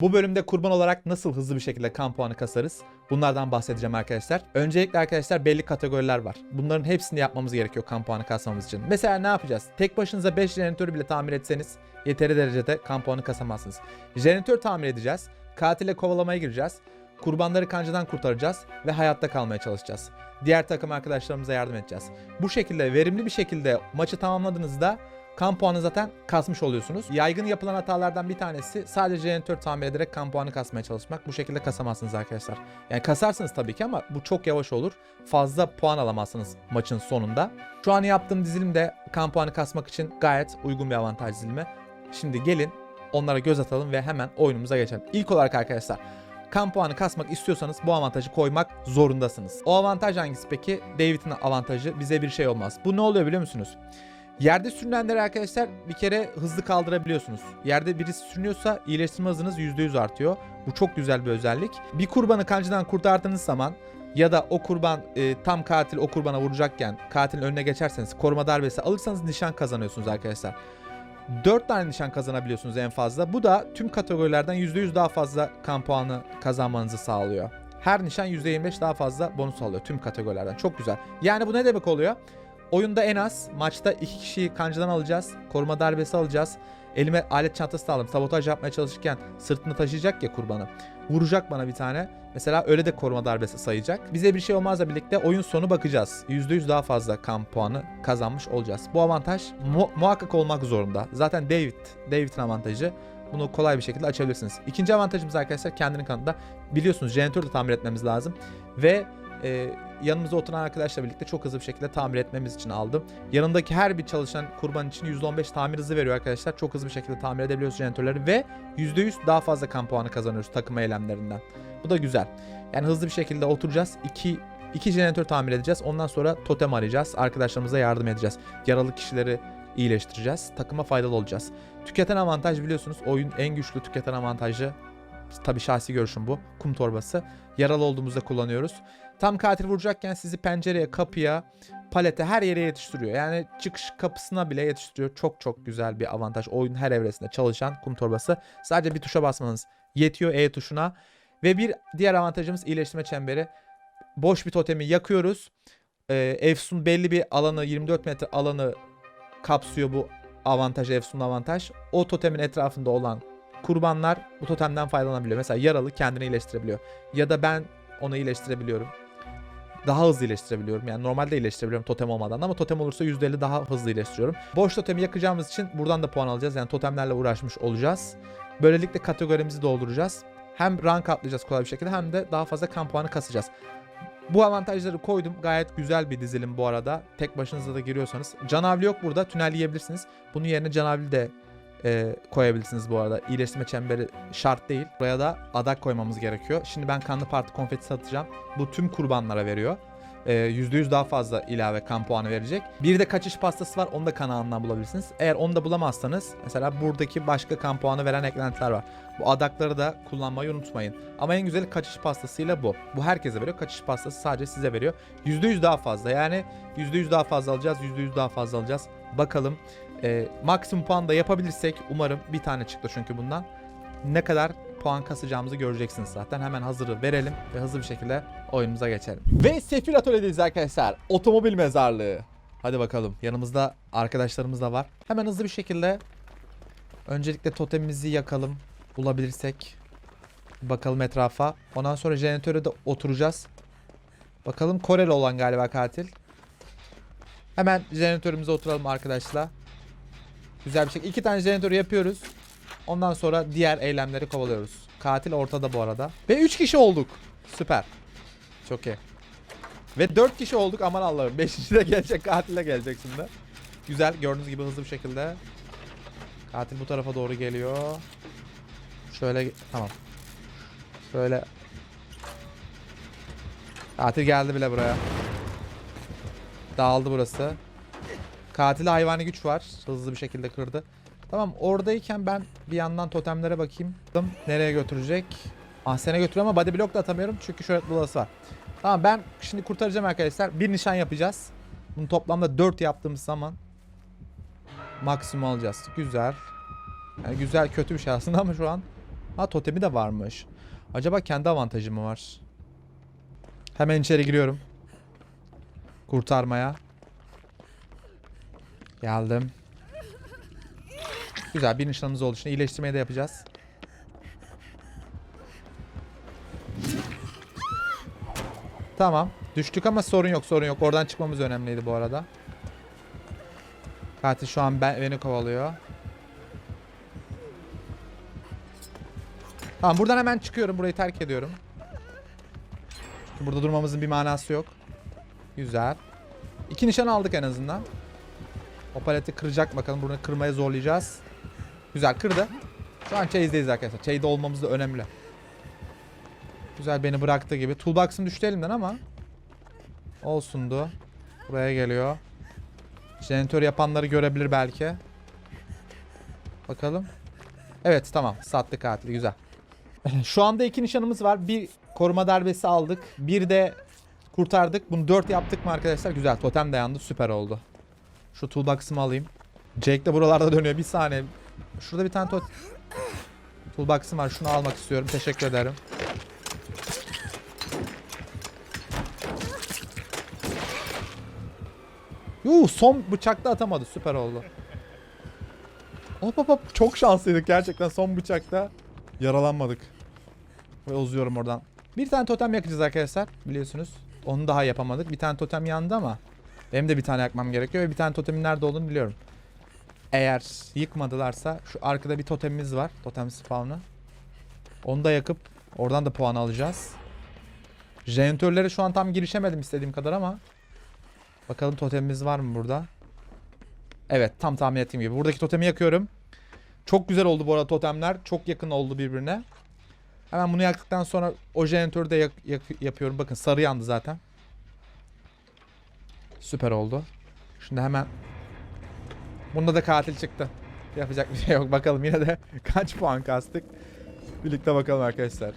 Bu bölümde kurban olarak nasıl hızlı bir şekilde kan puanı kasarız? Bunlardan bahsedeceğim arkadaşlar. Öncelikle arkadaşlar belli kategoriler var. Bunların hepsini yapmamız gerekiyor kan puanı kasmamız için. Mesela ne yapacağız? Tek başınıza 5 jeneratörü bile tamir etseniz yeteri derecede kan puanı kasamazsınız. Jeneratör tamir edeceğiz. Katile kovalamaya gireceğiz. Kurbanları kancadan kurtaracağız ve hayatta kalmaya çalışacağız. Diğer takım arkadaşlarımıza yardım edeceğiz. Bu şekilde verimli bir şekilde maçı tamamladığınızda kan puanı zaten kasmış oluyorsunuz. Yaygın yapılan hatalardan bir tanesi sadece jeneratör tamir ederek kan puanı kasmaya çalışmak. Bu şekilde kasamazsınız arkadaşlar. Yani kasarsınız tabii ki ama bu çok yavaş olur. Fazla puan alamazsınız maçın sonunda. Şu an yaptığım dizilimde kan puanı kasmak için gayet uygun bir avantaj dizilimi. Şimdi gelin onlara göz atalım ve hemen oyunumuza geçelim. İlk olarak arkadaşlar kan puanı kasmak istiyorsanız bu avantajı koymak zorundasınız. O avantaj hangisi peki? David'in avantajı bize bir şey olmaz. Bu ne oluyor biliyor musunuz? Yerde sürünenleri arkadaşlar bir kere hızlı kaldırabiliyorsunuz. Yerde birisi sürünüyorsa iyileştirme hızınız %100 artıyor. Bu çok güzel bir özellik. Bir kurbanı kancıdan kurtardığınız zaman ya da o kurban e, tam katil o kurbana vuracakken katilin önüne geçerseniz koruma darbesi alırsanız nişan kazanıyorsunuz arkadaşlar. 4 tane nişan kazanabiliyorsunuz en fazla. Bu da tüm kategorilerden %100 daha fazla kan puanı kazanmanızı sağlıyor. Her nişan %25 daha fazla bonus alıyor tüm kategorilerden. Çok güzel. Yani bu ne demek oluyor? Oyunda en az maçta 2 kişiyi kancadan alacağız. Koruma darbesi alacağız. Elime alet çantası da aldım. Sabotaj yapmaya çalışırken sırtını taşıyacak ya kurbanı. Vuracak bana bir tane. Mesela öyle de koruma darbesi sayacak. Bize bir şey olmazla birlikte oyun sonu bakacağız. %100 daha fazla kan puanı kazanmış olacağız. Bu avantaj mu- muhakkak olmak zorunda. Zaten David, David'in avantajı. Bunu kolay bir şekilde açabilirsiniz. İkinci avantajımız arkadaşlar kendinin kanında. Biliyorsunuz jeneratör de tamir etmemiz lazım. Ve e, yanımıza oturan arkadaşla birlikte çok hızlı bir şekilde tamir etmemiz için aldım. Yanındaki her bir çalışan kurban için %15 tamir hızı veriyor arkadaşlar. Çok hızlı bir şekilde tamir edebiliyoruz jeneratörleri ve %100 daha fazla kan puanı kazanıyoruz takım eylemlerinden. Bu da güzel. Yani hızlı bir şekilde oturacağız. 2 iki jeneratör tamir edeceğiz. Ondan sonra totem arayacağız. Arkadaşlarımıza yardım edeceğiz. Yaralı kişileri iyileştireceğiz. Takıma faydalı olacağız. Tüketen avantaj biliyorsunuz oyun en güçlü tüketen avantajı tabii şahsi görüşüm bu. Kum torbası. Yaralı olduğumuzda kullanıyoruz. Tam katil vuracakken sizi pencereye, kapıya, palete her yere yetiştiriyor. Yani çıkış kapısına bile yetiştiriyor. Çok çok güzel bir avantaj. Oyunun her evresinde çalışan kum torbası. Sadece bir tuşa basmanız yetiyor E tuşuna. Ve bir diğer avantajımız iyileştirme çemberi. Boş bir totemi yakıyoruz. Ee, Efsun belli bir alanı 24 metre alanı kapsıyor bu avantaj Efsun avantaj. O totemin etrafında olan kurbanlar bu totemden faydalanabiliyor. Mesela yaralı kendini iyileştirebiliyor. Ya da ben onu iyileştirebiliyorum. Daha hızlı iyileştirebiliyorum. Yani normalde iyileştirebiliyorum totem olmadan ama totem olursa %50 daha hızlı iyileştiriyorum. Boş totemi yakacağımız için buradan da puan alacağız. Yani totemlerle uğraşmış olacağız. Böylelikle kategorimizi dolduracağız. Hem rank atlayacağız kolay bir şekilde hem de daha fazla kan puanı kasacağız. Bu avantajları koydum. Gayet güzel bir dizilim bu arada. Tek başınıza da giriyorsanız. Canavli yok burada. Tünel yiyebilirsiniz. Bunun yerine canavli de e, koyabilirsiniz bu arada. İyileştirme çemberi şart değil. Buraya da adak koymamız gerekiyor. Şimdi ben kanlı parti konfeti satacağım. Bu tüm kurbanlara veriyor. E, %100 daha fazla ilave kan puanı verecek. Bir de kaçış pastası var. Onu da kanalından bulabilirsiniz. Eğer onu da bulamazsanız mesela buradaki başka kan puanı veren eklentiler var. Bu adakları da kullanmayı unutmayın. Ama en güzeli kaçış pastasıyla bu. Bu herkese veriyor. Kaçış pastası sadece size veriyor. %100 daha fazla. Yani %100 daha fazla alacağız. %100 daha fazla alacağız. Bakalım e, maksimum puan da yapabilirsek umarım bir tane çıktı çünkü bundan. Ne kadar puan kasacağımızı göreceksiniz zaten. Hemen hazırı verelim ve hızlı bir şekilde oyunumuza geçelim. Ve Sefil Atölye'deyiz arkadaşlar. Otomobil mezarlığı. Hadi bakalım. Yanımızda arkadaşlarımız da var. Hemen hızlı bir şekilde öncelikle totemimizi yakalım. Bulabilirsek. Bakalım etrafa. Ondan sonra jeneratöre de oturacağız. Bakalım Koreli olan galiba katil. Hemen jeneratörümüze oturalım arkadaşlar. Güzel bir şekilde. iki tane jeneratör yapıyoruz. Ondan sonra diğer eylemleri kovalıyoruz. Katil ortada bu arada. Ve 3 kişi olduk. Süper. Çok iyi. Ve 4 kişi olduk aman Allah'ım. 5. de gelecek katil de gelecek şimdi. Güzel gördüğünüz gibi hızlı bir şekilde. Katil bu tarafa doğru geliyor. Şöyle tamam. Şöyle. Katil geldi bile buraya. Dağıldı burası. Katili hayvani güç var. Hızlı bir şekilde kırdı. Tamam oradayken ben bir yandan totemlere bakayım. Nereye götürecek? Ahsen'e götürüyor ama body block da atamıyorum çünkü şöyle dolası var. Tamam ben şimdi kurtaracağım arkadaşlar. Bir nişan yapacağız. Bunu toplamda 4 yaptığımız zaman maksimum alacağız. Güzel. Yani güzel kötü bir şey aslında ama şu an Ha totemi de varmış. Acaba kendi avantajı mı var? Hemen içeri giriyorum. Kurtarmaya. Geldim. Güzel bir nişanımız oldu. Şimdi iyileştirmeyi de yapacağız. Tamam. Düştük ama sorun yok sorun yok. Oradan çıkmamız önemliydi bu arada. Katil şu an ben, beni kovalıyor. Tamam buradan hemen çıkıyorum. Burayı terk ediyorum. Çünkü burada durmamızın bir manası yok. Güzel. İki nişan aldık en azından. O paleti kıracak bakalım. Bunu kırmaya zorlayacağız. Güzel kırdı. Şu an chase'deyiz arkadaşlar. Chase'de olmamız da önemli. Güzel beni bıraktı gibi. Toolbox'ım düştü elimden ama. Olsundu. Buraya geliyor. Jeneratör yapanları görebilir belki. Bakalım. Evet tamam. Sattı katili. Güzel. Şu anda iki nişanımız var. Bir koruma darbesi aldık. Bir de kurtardık. Bunu dört yaptık mı arkadaşlar? Güzel. Totem dayandı. Süper oldu. Şu toolbox'ımı alayım. Jake de buralarda dönüyor. Bir saniye. Şurada bir tane tot... Toolbox'ım var. Şunu almak istiyorum. Teşekkür ederim. Yuu son bıçakta atamadı. Süper oldu. Hop hop hop. Çok şanslıydık gerçekten son bıçakta. Yaralanmadık. Ve uzuyorum oradan. Bir tane totem yakacağız arkadaşlar. Biliyorsunuz. Onu daha yapamadık. Bir tane totem yandı ama. Benim de bir tane yakmam gerekiyor ve bir tane totemin nerede olduğunu biliyorum. Eğer yıkmadılarsa şu arkada bir totemimiz var. Totem spawn'ı. Onu da yakıp oradan da puan alacağız. Jeneratörlere şu an tam girişemedim istediğim kadar ama. Bakalım totemimiz var mı burada? Evet tam tahmin ettiğim gibi. Buradaki totemi yakıyorum. Çok güzel oldu bu arada totemler. Çok yakın oldu birbirine. Hemen bunu yaktıktan sonra o jeneratörü de yak- yak- yapıyorum. Bakın sarı yandı zaten. Süper oldu. Şimdi hemen Bunda da katil çıktı. Yapacak bir şey yok. Bakalım yine de kaç puan kastık. Birlikte bakalım arkadaşlar.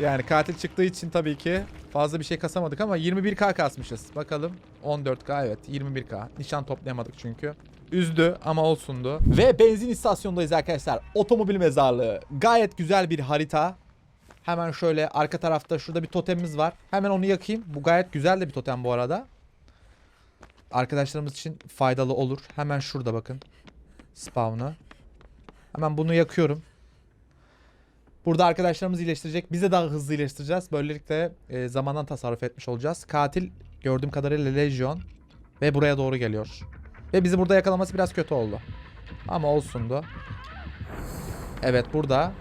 Yani katil çıktığı için tabii ki fazla bir şey kasamadık ama 21k kasmışız. Bakalım 14k evet 21k. Nişan toplayamadık çünkü. Üzdü ama olsundu. Ve benzin istasyonundayız arkadaşlar. Otomobil mezarlığı. Gayet güzel bir harita. Hemen şöyle arka tarafta şurada bir totemimiz var. Hemen onu yakayım. Bu gayet güzel de bir totem bu arada. Arkadaşlarımız için faydalı olur. Hemen şurada bakın. Spawn'ı. Hemen bunu yakıyorum. Burada arkadaşlarımız iyileştirecek. Biz de daha hızlı iyileştireceğiz. Böylelikle e, zamandan tasarruf etmiş olacağız. Katil gördüğüm kadarıyla Legion. Ve buraya doğru geliyor. Ve bizi burada yakalaması biraz kötü oldu. Ama olsundu. Evet burada.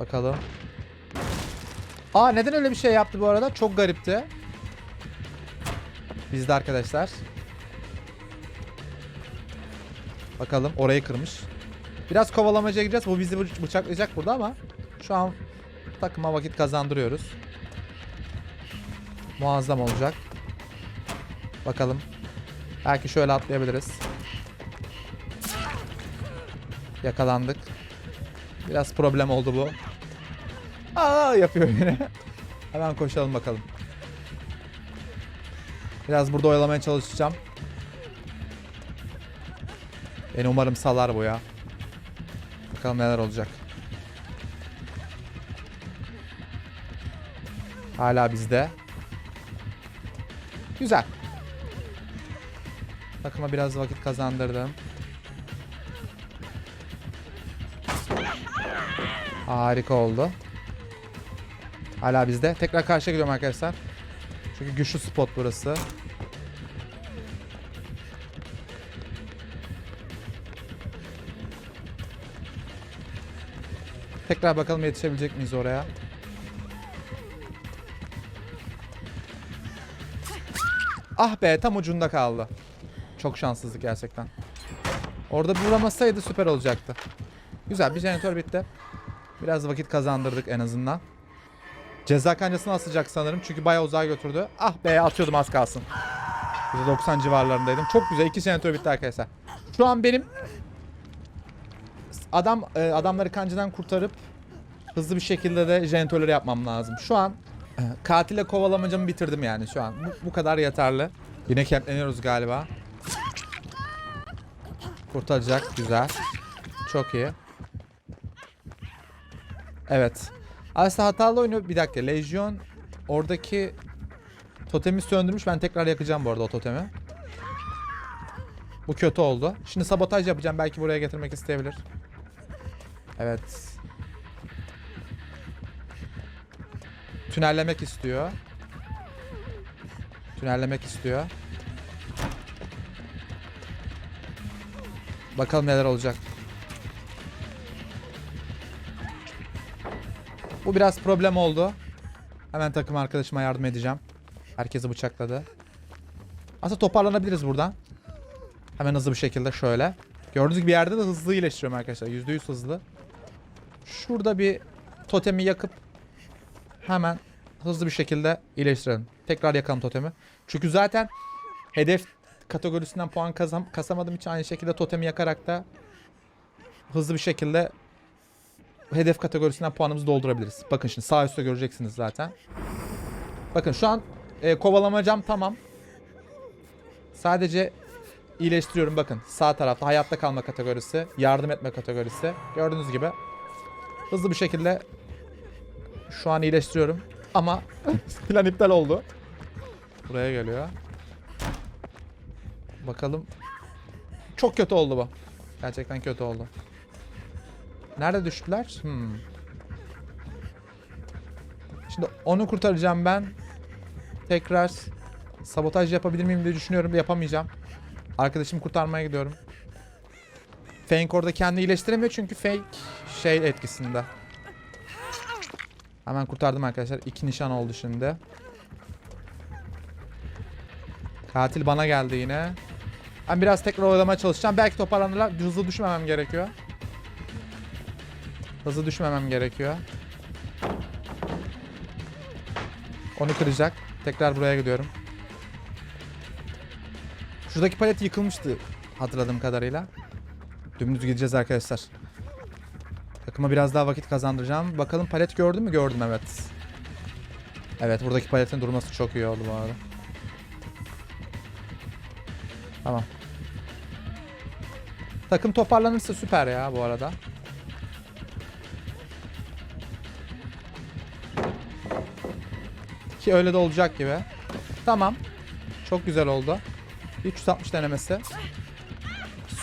Bakalım. Aa neden öyle bir şey yaptı bu arada? Çok garipti. Bizde arkadaşlar. Bakalım orayı kırmış. Biraz kovalamacaya gireceğiz. Bu bizi bı- bıçaklayacak burada ama şu an takıma vakit kazandırıyoruz. Muazzam olacak. Bakalım. Belki şöyle atlayabiliriz. Yakalandık. Biraz problem oldu bu. Aa yapıyor yine. Hemen koşalım bakalım. Biraz burada oyalamaya çalışacağım. Beni umarım salar bu ya. Bakalım neler olacak. Hala bizde. Güzel. Takıma biraz vakit kazandırdım. Harika oldu. Hala bizde. Tekrar karşıya gidiyorum arkadaşlar. Çünkü güçlü spot burası. Tekrar bakalım yetişebilecek miyiz oraya. Ah be tam ucunda kaldı. Çok şanssızlık gerçekten. Orada vuramasaydı süper olacaktı. Güzel bir jeneratör bitti. Biraz vakit kazandırdık en azından. Ceza kancasını asacak sanırım çünkü bayağı uzağa götürdü. Ah be atıyordum az kalsın. %90 civarlarındaydım. Çok güzel iki jeneratör bitti arkadaşlar. Şu an benim adam e, adamları kancadan kurtarıp hızlı bir şekilde de jeneratörleri yapmam lazım. Şu an e, katile kovalamacamı bitirdim yani şu an. Bu, bu kadar yeterli. Yine kempleniyoruz galiba. Kurtaracak. Güzel. Çok iyi. Evet. Aslında hatalı oynuyor. Bir dakika. Legion oradaki totemi söndürmüş. Ben tekrar yakacağım bu arada o totemi. Bu kötü oldu. Şimdi sabotaj yapacağım. Belki buraya getirmek isteyebilir. Evet. Tünellemek istiyor. Tünellemek istiyor. Bakalım neler olacak. Bu biraz problem oldu. Hemen takım arkadaşıma yardım edeceğim. Herkesi bıçakladı. Aslında toparlanabiliriz buradan. Hemen hızlı bir şekilde şöyle. Gördüğünüz gibi yerde de hızlı iyileştiriyorum arkadaşlar. %100 hızlı. Şurada bir totemi yakıp hemen hızlı bir şekilde iyileştirelim. Tekrar yakalım totemi. Çünkü zaten hedef kategorisinden puan kazam kasamadığım için aynı şekilde totemi yakarak da hızlı bir şekilde hedef kategorisinden puanımızı doldurabiliriz. Bakın şimdi sağ üstte göreceksiniz zaten. Bakın şu an e, kovalamacam tamam. Sadece iyileştiriyorum bakın. Sağ tarafta hayatta kalma kategorisi, yardım etme kategorisi. Gördüğünüz gibi hızlı bir şekilde şu an iyileştiriyorum. Ama plan iptal oldu. Buraya geliyor. Bakalım. Çok kötü oldu bu. Gerçekten kötü oldu. Nerede düştüler? Hmm. Şimdi onu kurtaracağım ben. Tekrar sabotaj yapabilir miyim diye düşünüyorum. Yapamayacağım. Arkadaşımı kurtarmaya gidiyorum. Fake orada kendini iyileştiremiyor çünkü fake şey etkisinde. Hemen kurtardım arkadaşlar. İki nişan oldu şimdi. Katil bana geldi yine. Ben biraz tekrar oyalamaya çalışacağım. Belki toparlanırlar. Hızlı düşmemem gerekiyor. Hızlı düşmemem gerekiyor. Onu kıracak. Tekrar buraya gidiyorum. Şuradaki palet yıkılmıştı hatırladığım kadarıyla. Dümdüz gideceğiz arkadaşlar. Takıma biraz daha vakit kazandıracağım. Bakalım palet gördün mü? Gördüm evet. Evet buradaki paletin durması çok iyi oldu bu arada. Tamam. Takım toparlanırsa süper ya bu arada. Ki öyle de olacak gibi. Tamam. Çok güzel oldu. 360 denemesi.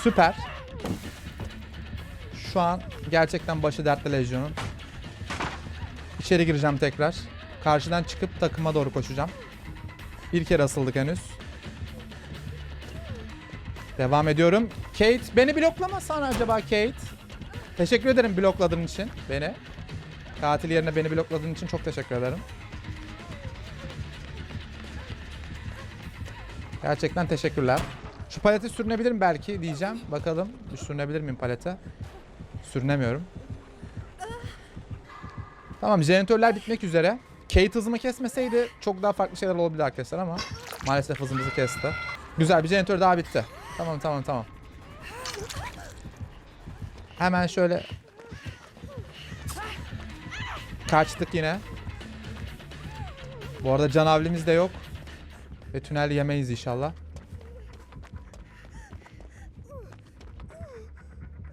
Süper. Şu an gerçekten başı dertte Legion'un. İçeri gireceğim tekrar. Karşıdan çıkıp takıma doğru koşacağım. Bir kere asıldık henüz. Devam ediyorum. Kate beni bloklamasana acaba Kate? Teşekkür ederim blokladığın için beni. Katil yerine beni blokladığın için çok teşekkür ederim. Gerçekten teşekkürler. Şu palete sürünebilirim belki diyeceğim. Bakalım sürünebilir miyim palete? Sürünemiyorum. Tamam jeneratörler bitmek üzere. Kate hızımı kesmeseydi çok daha farklı şeyler olabilir arkadaşlar ama maalesef hızımızı kesti. Güzel bir jeneratör daha bitti. Tamam tamam tamam. Hemen şöyle kaçtık yine. Bu arada canavlimiz de yok. Ve tünel yemeyiz inşallah.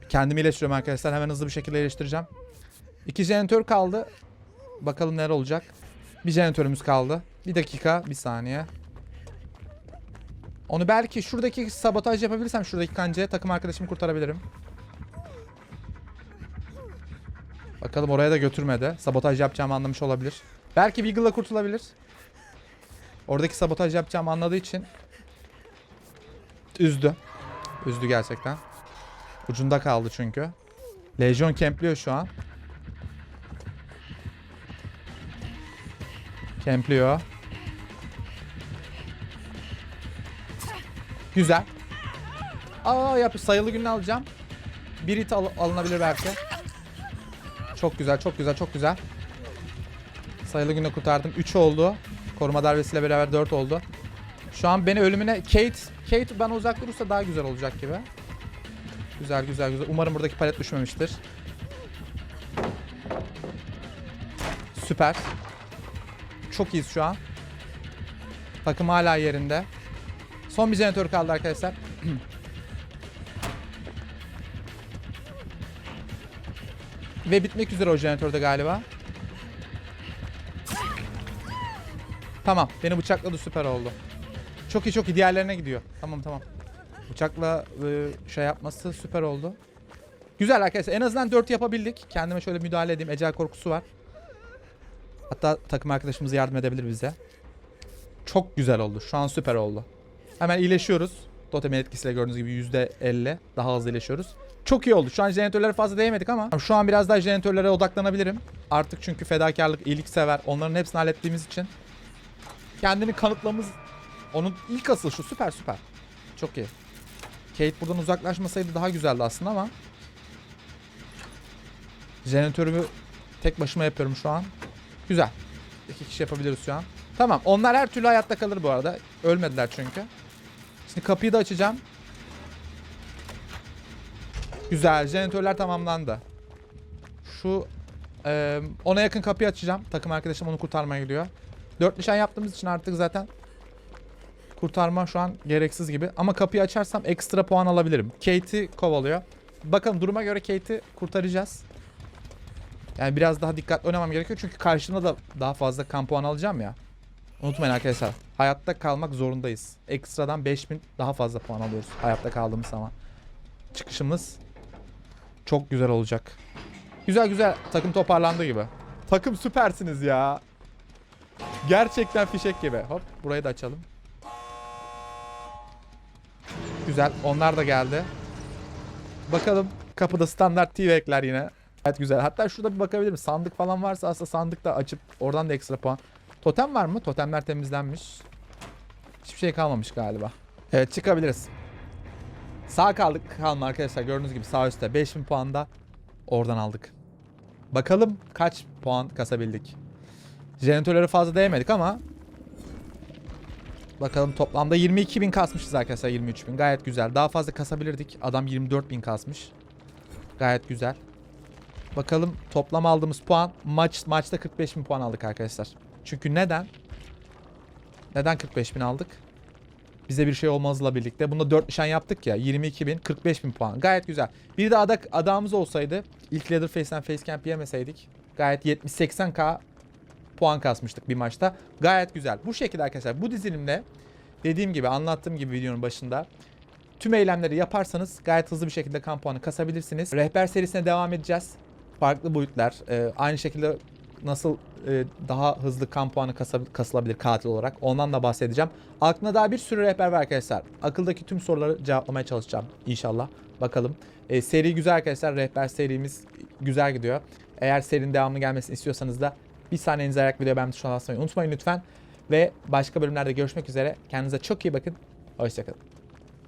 Kendimi iyileştiriyorum arkadaşlar. Hemen hızlı bir şekilde iyileştireceğim. İki jeneratör kaldı. Bakalım neler olacak. Bir jeneratörümüz kaldı. Bir dakika, bir saniye. Onu belki şuradaki sabotaj yapabilirsem şuradaki kancaya takım arkadaşımı kurtarabilirim. Bakalım oraya da götürmedi. Sabotaj yapacağımı anlamış olabilir. Belki Wiggle'la kurtulabilir. Oradaki sabotaj yapacağımı anladığı için üzdü. Üzdü gerçekten. Ucunda kaldı çünkü. Legion kempliyor şu an. Kempliyor. Güzel. Aa yap sayılı gününü alacağım. Bir hit al- alınabilir belki. Çok güzel, çok güzel, çok güzel. Sayılı günü kurtardım. 3 oldu. Koruma darbesiyle beraber 4 oldu. Şu an beni ölümüne Kate Kate bana uzak durursa daha güzel olacak gibi. Güzel güzel güzel. Umarım buradaki palet düşmemiştir. Süper. Çok iyiyiz şu an. Takım hala yerinde. Son bir jeneratör kaldı arkadaşlar. Ve bitmek üzere o jeneratörde galiba. Tamam. Beni bıçakladı süper oldu. Çok iyi çok iyi. Diğerlerine gidiyor. Tamam tamam. Bıçakla e, şey yapması süper oldu. Güzel arkadaşlar. En azından 4 yapabildik. Kendime şöyle müdahale edeyim. Ecel korkusu var. Hatta takım arkadaşımız yardım edebilir bize. Çok güzel oldu. Şu an süper oldu. Hemen iyileşiyoruz. Totemin etkisiyle gördüğünüz gibi %50 daha hızlı iyileşiyoruz. Çok iyi oldu. Şu an jeneratörlere fazla değmedik ama şu an biraz daha jeneratörlere odaklanabilirim. Artık çünkü fedakarlık, iyiliksever onların hepsini hallettiğimiz için kendini kanıtlamız onun ilk asıl şu süper süper. Çok iyi. Kate buradan uzaklaşmasaydı daha güzeldi aslında ama jeneratörümü tek başıma yapıyorum şu an. Güzel. İki kişi yapabiliriz şu an. Tamam. Onlar her türlü hayatta kalır bu arada. Ölmediler çünkü. Şimdi kapıyı da açacağım. Güzel. Jeneratörler tamamlandı. Şu e, ona yakın kapıyı açacağım. Takım arkadaşım onu kurtarmaya gidiyor. Dört nişan yaptığımız için artık zaten kurtarma şu an gereksiz gibi. Ama kapıyı açarsam ekstra puan alabilirim. Kate'i kovalıyor. Bakalım duruma göre Kate'i kurtaracağız. Yani biraz daha dikkatli oynamam gerekiyor. Çünkü karşımda da daha fazla kan puan alacağım ya. Unutmayın arkadaşlar. Hayatta kalmak zorundayız. Ekstradan 5000 daha fazla puan alıyoruz. Hayatta kaldığımız zaman. Çıkışımız çok güzel olacak. Güzel güzel. Takım toparlandı gibi. Takım süpersiniz ya. Gerçekten fişek gibi. Hop burayı da açalım. Güzel. Onlar da geldi. Bakalım kapıda standart T-Vek'ler yine. Evet güzel. Hatta şurada bir bakabilirim. Sandık falan varsa aslında sandık da açıp oradan da ekstra puan. Totem var mı? Totemler temizlenmiş. Hiçbir şey kalmamış galiba. Evet çıkabiliriz. Sağ kaldık kalma arkadaşlar. Gördüğünüz gibi sağ üstte 5000 puan da oradan aldık. Bakalım kaç puan kasabildik. Jeneratörlere fazla değmedik ama Bakalım toplamda 22.000 kasmışız arkadaşlar 23.000 gayet güzel. Daha fazla kasabilirdik. Adam 24.000 kasmış. Gayet güzel. Bakalım toplam aldığımız puan maç maçta 45.000 puan aldık arkadaşlar. Çünkü neden? Neden 45.000 aldık? Bize bir şey olmazla birlikte. Bunda 4 nişan yaptık ya. 22.000 45.000 puan. Gayet güzel. Bir de adak adamımız olsaydı ilk Leatherface'den facecamp yemeseydik gayet 70-80k puan kasmıştık bir maçta. Gayet güzel. Bu şekilde arkadaşlar bu dizilimde dediğim gibi anlattığım gibi videonun başında tüm eylemleri yaparsanız gayet hızlı bir şekilde kan puanı kasabilirsiniz. Rehber serisine devam edeceğiz. Farklı boyutlar. e, aynı şekilde nasıl e, daha hızlı kan puanı kasılabilir katil olarak ondan da bahsedeceğim. Aklımda daha bir sürü rehber var arkadaşlar. Akıldaki tüm soruları cevaplamaya çalışacağım inşallah. Bakalım. E, seri güzel arkadaşlar. Rehber serimiz güzel gidiyor. Eğer serinin devamlı gelmesini istiyorsanız da bir saniyenizi ayarak video beğenmiş tuşuna basmayı unutmayın lütfen. Ve başka bölümlerde görüşmek üzere. Kendinize çok iyi bakın. Hoşçakalın.